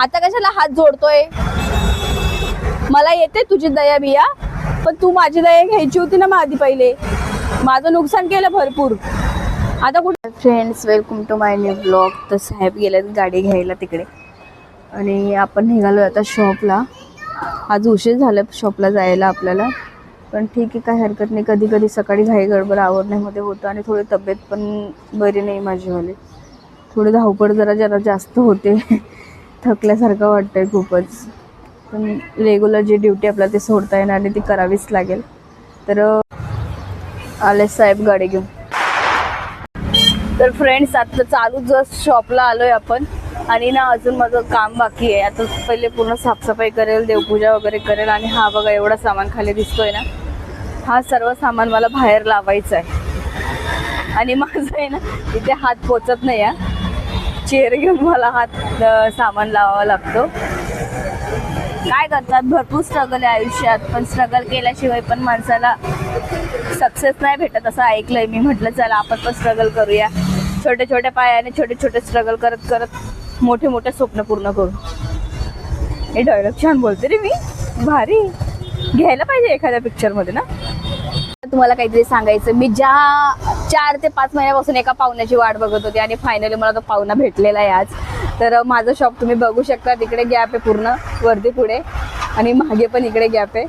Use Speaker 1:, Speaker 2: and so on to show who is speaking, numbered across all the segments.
Speaker 1: आता कशाला हात जोडतोय? मला येते तुझी दया बिया पण तू माझी दया घ्यायची होती ना मग आधी पहिले. माझं नुकसान केलं भरपूर. आता कुठे? Friends welcome to my new blog तर साहेब गेल्यात गाडी घ्यायला तिकडे. आणि आपण निघालो आता शॉपला आज उशीर झाला शॉपला जायला आपल्याला. पण ठीक आहे काही हरकत नाही. कधी कधी सकाळी घाई गडबड आवरण्यामध्ये होतं आणि थोडी तब्येत पण बरी नाही माझीवाली थोडी धावपळ जरा जरा जास्त होते. थकल्यासारखं वाटतंय खूपच. पण रेग्युलर जी ड्युटी आपल्याला ती सोडता येणार आणि ती करावीच लागेल. तर आले साहेब गाडी घेऊन. तर फ्रेंड्स आता चालू जस्ट शॉपला आलोय आपण. आणि ना अजून माझं काम बाकी आहे. आता पहिले पूर्ण साफसफाई करेल देवपूजा वगैरे करेल. आणि हा बघा एवढा सामान खाली दिसतोय ना. हा सर्व सामान मला बाहेर लावायचा आहे आणि माझं आहे ना इथे हात पोचत नाही आहे चेअर घेऊन मला हात सामान लावावा लागतो. काय करतात? भरपूर स्ट्रगल आहे आयुष्यात पण स्ट्रगल केल्याशिवाय पण माणसाला सक्सेस नाही भेटत असं ऐकलंय मी. म्हटलं चला आपण पण स्ट्रगल करूया. छोट्या छोट्या पायाने छोटे छोटे स्ट्रगल करत करत मोठे मोठे स्वप्न पूर्ण करू. हे डायलॉग छान बोलते रे मी. भारी. घ्यायला पाहिजे एखाद्या पिक्चरमध्ये ना? तुम्हाला काहीतरी सांगायचं मी ज्या चार ते पाच महिन्यापासून एका पाहुण्याची वाट बघत होती आणि फायनली मला तो पाहुणा भेटलेला आहे आज. तर माझं शॉप तुम्ही बघू शकता. तिकडे गॅप आहे पूर्ण वरती पुढे. आणि मागे पण इकडे गॅप आहे.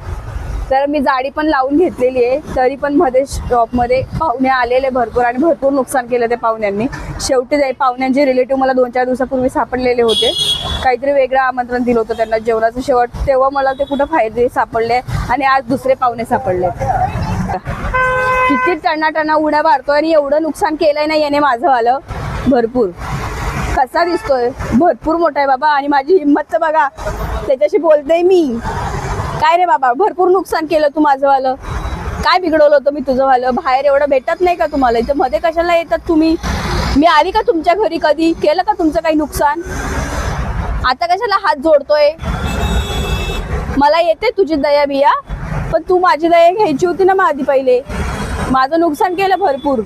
Speaker 1: तर मी जाडी पण लावून घेतलेली आहे. तरी पण मध्ये शॉपमध्ये पाहुणे आलेले भरपूर आणि भरपूर नुकसान केलं त्या पाहुण्यांनी. शेवटी जाई पाहुण्यांचे रिलेटिव्ह मला दोन चार दिवसापूर्वी सापडलेले होते. काहीतरी वेगळं आमंत्रण दिलं होतं त्यांना जेवणाचं. शेवट तेव्हा मला ते कुठं फायदे सापडले आणि आज दुसरे पाहुणे सापडले किती टणाटणा उड्या मारतोय आणि एवढं नुकसान केलंय ना याने माझं आलं भरपूर. कसा दिसतोय? भरपूर मोठा आहे बाबा आणि माझी हिंमत तर बघा त्याच्याशी बोलते मी. काय रे बाबा भरपूर नुकसान केलं तू माझं आलं काय बिघडवलं होतं मी तुझं आलं बाहेर एवढं भेटत नाही का तुम्हाला? इथं मध्ये कशाला येतात तुम्ही? मी आली का तुमच्या घरी कधी? केलं का तुमचं काही नुकसान? आता कशाला हात जोडतोय? मला येते तुझी दया बिया पण तू माझी दया घ्यायची होती ना मग आधी पहिले. माझं नुकसान केलं भरपूर.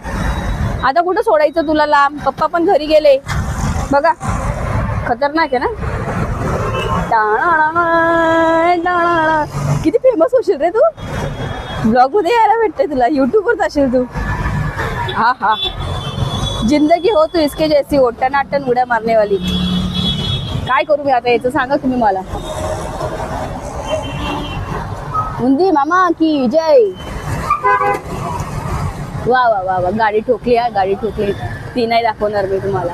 Speaker 1: आता कुठं सोडायचं तुला लांब? पप्पा पण घरी गेले. बघा. खतरनाक आहे ना? किती फेमस होशील रे तू? ब्लॉगमध्ये यायला भेटते तुला. युट्यूबवर जाशील तू. हा हा. जिंदगी हो तू इसके जैसी हो टनाटन उड्या मारनेवाली. काय करू मी आता? याचं सांगा तुम्ही मला. उंदी मामा की जय. वा वा वा वा. गाडी ठोकली आहे गाडी ठोकली. ती नाही दाखवणार मी तुम्हाला.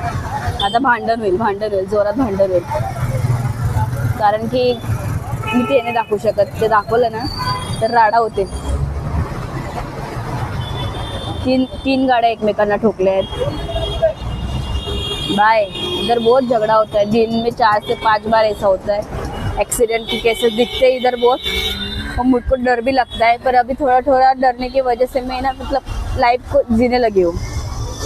Speaker 1: आता भांडण होईल भांडण होईल जोरात भांडण होईल. कारण की मी ते नाही दाखवू शकत. ते दाखवलं ना तर राडा होते तीन तीन गाड्या एकमेकांना ठोकल्या आहेत. बाय. इधर बहुत झगड़ा होता है दिन में चार से पांच बार ऐसा होता है एक्सीडेंट की केसेस दिखते हैं इधर बहुत. और मुझको डर भी लगता है पर अभी थोड़ा थोड़ा डरने की वजह से मैं ना मतलब लाईफ को घेऊ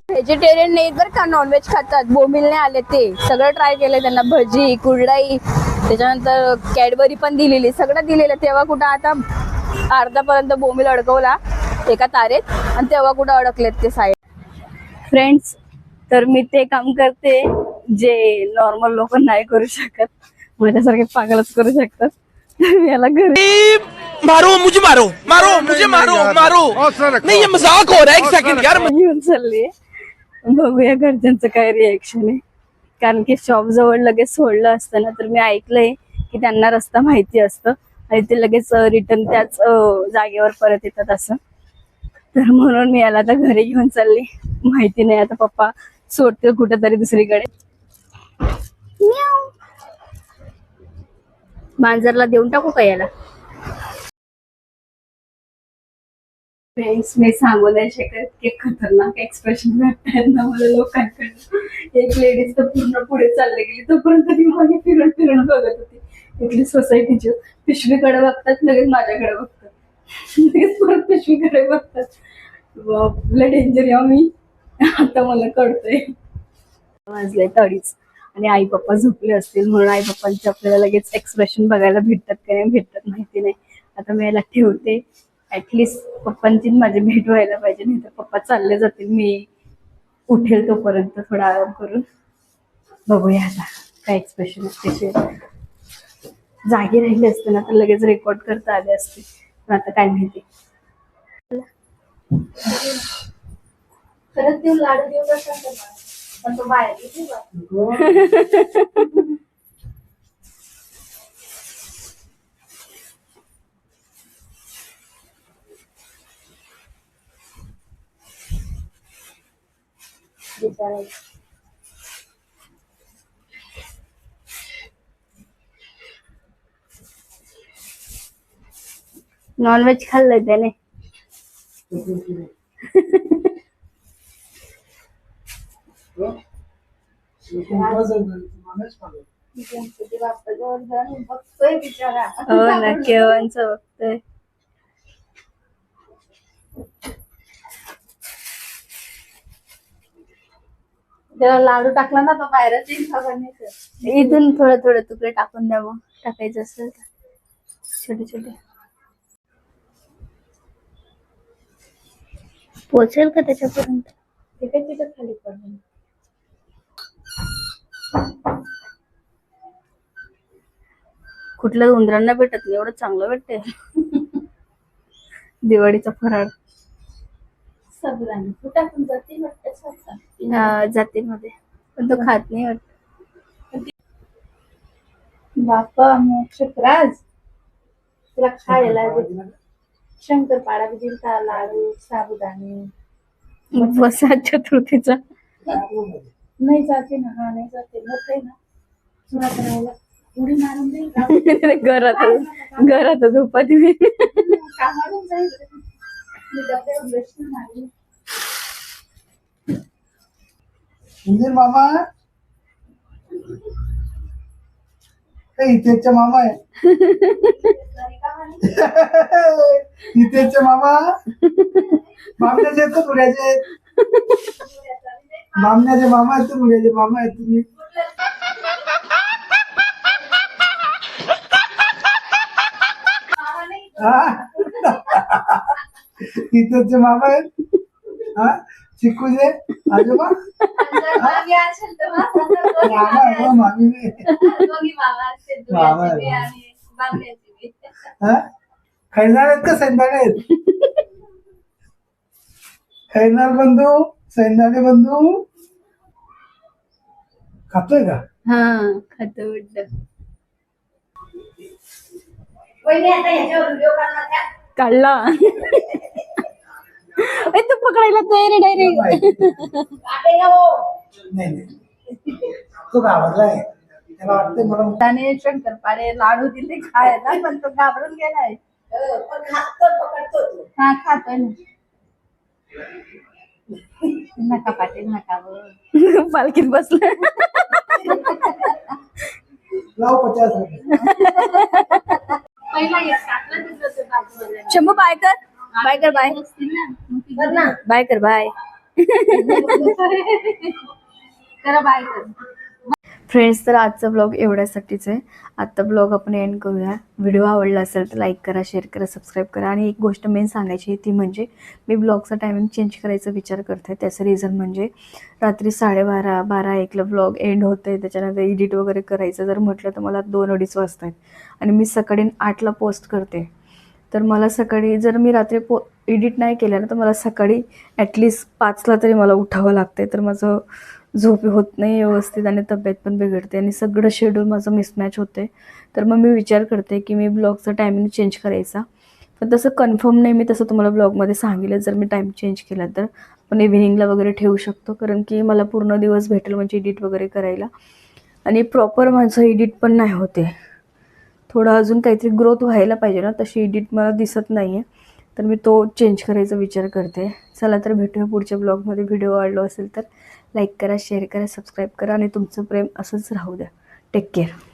Speaker 1: व्हेजिटेरियन नाही बरं का नॉनव्हेज खातात. बोमिलने आले ते. सगळं ट्राय केलं त्यांना. भजी कुरडाई त्याच्यानंतर कॅडबरी पण दिलेली. सगळं दिलेलं. तेव्हा कुठं आता अर्धापर्यंत बोंबील अडकवला एका तारेत आणि तेव्हा कुठं अडकलेत ते साहेब. फ्रेंड्स तर मी ते काम करते जे नॉर्मल लोक नाही करू शकत. माझ्यासारखे पागलच करू शकतात. याला घरी
Speaker 2: मारो मुझे मारो मारो मुझे मारो मारो। नहीं ये मजाक हो रहा है एक सेकंड यार
Speaker 1: घेऊन चालली बघूया घरच्यांचं काय रिएक्शन आहे. कारण की शॉप जवळ लगेच सोडलं असतं ना तर मी ऐकलंय की त्यांना रस्ता माहिती असतं. आणि ते लगेच रिटर्न त्याच जागेवर परत येतात असं. तर म्हणून मी याला आता घरी घेऊन चालली माहिती नाही आता पप्पा सोडतील कुठेतरी दुसरीकडे. मांजरला देऊन टाकू का याला? फ्रेंड्स मी सांगू नाही शकत की खतरनाक एक्सप्रेशन भेटतात ना मला लोकांकडनं. एक लेडीज तर पूर्ण पुढे चालली गेली. तोपर्यंत ती मागे फिरून फिरून बघत होती. इथली सोसायटीची पिशवीकडे बघतात लगेच माझ्याकडे बघतात. लगेच परत पिशवीकडे बघतात. लय डेंजर आहे हो मी. आता मला कळतंय. वाजलंय तडीच आणि आई पप्पा झोपले असतील म्हणून आई पप्पांचे आपल्याला लगेच एक्सप्रेशन बघायला भेटतात का नाही भेटतात माहिती नाही. आता मी याला ठेवते. ऍटलिस्ट पप्पांची माझी भेट व्हायला पाहिजे नाही तर पप्पा चालले जातील. मी उठेल तोपर्यंत थोडा आराम करून. बघूया आता काय एक्सप्रेशन त्याचे जागे राहिले असते ना तर लगेच रेकॉर्ड करता आले असते. पण आता काय माहिती. खरंच देऊन लाडू देऊन पण तो बाहेर किती. नॉनव्हेज खाल्लंय त्याने गणपती बघतोय बिचारा हो ना केव्हांचं बघतोय
Speaker 3: त्याला लाडू टाकला ना तो बाहेरच येईल
Speaker 1: इथून थोडं थोडं तुकडे टाकून द्या मग टाकायचं असेल तर. छोटे छोटे. पोचेल का त्याच्यापर्यंत?
Speaker 3: ते काय तिथं खाली पडलं?
Speaker 1: कुठल्या उंदरांना भेटत नाही एवढं चांगलं भेटते दिवाळीचा फराळ.
Speaker 3: सगळ्यांनी.
Speaker 1: जातीमध्ये पण तो खात नाही वाटत.
Speaker 3: बाप्पा मोक्षराज तुला खायला. शंकरपाळा बी दिलता लाडू साबुदाणे.
Speaker 1: उपवासात चतुर्थीचा.
Speaker 3: नाही जाते ना हा नाही जाते मोठ ना. तुला करायला उडी मारून का?
Speaker 1: घरात घरात झोपाती मी
Speaker 3: कामावरून जाईल? मी डब्यावर बेसन मारली
Speaker 4: सुंदर मामा? हे इथेचे मामा आहे. इथेचे मामा? आहेत का पुण्याचे? मामण्याचे मामा आहेत का मामा आहेत तुम्ही. हा? मामा आहेत? हा? चिकूचे आजोबा?
Speaker 3: मामा
Speaker 4: आहे मामी
Speaker 3: मामा
Speaker 4: हा? आहेत का सैंदाणे आहेत? खैरणार बंधू? सैंदाणे बंधू खातोय का?
Speaker 1: हा खात वाटत
Speaker 3: वहिनी आता ह्याच्यावर व्हिडिओ करणार का?
Speaker 1: काढला. ए, तू पकडायला तयार आहे डायरेक्ट
Speaker 3: आटे का हो?
Speaker 4: नाही नाही. तो घाबरलाय त्याला वाटतंय मला
Speaker 3: त्याने शंकरपाळे लाडू दिले खायला पण तो घाबरून गेलाय. हा खातोय ना. नका पाटील नका बरं.
Speaker 1: पालखीत बसला
Speaker 4: लाव पचास रुपये
Speaker 3: पहिला एक टाकलं तिथं ते बाजूला.
Speaker 1: शंभू बाय कर बाय कर बाय
Speaker 3: असतील ना, मग ती
Speaker 1: बाय कर बाय
Speaker 3: जरा बाय कर
Speaker 1: फ्रेंड्स तर आजचा ब्लॉग एवढ्यासाठीच आहे. आत्ता ब्लॉग आपण एंड करूया. व्हिडिओ आवडला असेल तर लाईक करा शेअर करा सबस्क्राईब करा. आणि एक गोष्ट मेन सांगायची आहे ती म्हणजे मी ब्लॉगचा टायमिंग चेंज करायचा विचार करते त्याचं रिझन म्हणजे रात्री साडेबारा बारा एकला ब्लॉग एंड होतं आहे त्याच्यानंतर एडिट वगैरे करायचं. जर म्हटलं तर मला दोन अडीच वाजता आहेत आणि मी सकाळी आठला पोस्ट करते. तर मला सकाळी जर मी रात्री पो एडिट नाही केलं ना तर मला सकाळी ॲटलिस्ट पाचला तरी मला उठावं लागते तर माझं झोप होत नाही व्यवस्थित आणि तब्येत पण बिघडते आणि सगळं शेड्यूल माझं मिसमॅच होते तर मग मी विचार करते की मी ब्लॉगचा टायमिंग चेंज करायचा. पण तसं कन्फर्म नाही मी तसं तुम्हाला ब्लॉगमध्ये सांगितलं. जर मी टाईम चेंज केला तर पण इव्हिनिंगला वगैरे ठेवू शकतो. कारण की मला पूर्ण दिवस भेटेल म्हणजे एडिट वगैरे करायला. आणि प्रॉपर माझं एडिट पण नाही होते. थोडं अजून काहीतरी ग्रोथ व्हायला पाहिजे ना. तशी एडिट मला दिसत नाही आहे तर मी तो चेंज करायचा विचार करते. चला तर भेटूया पुढच्या ब्लॉगमध्ये व्हिडिओ आवडलो असेल तर. लाईक करा शेअर करा सबस्क्राईब करा आणि तुमचं प्रेम असंच राहू द्या. Take care.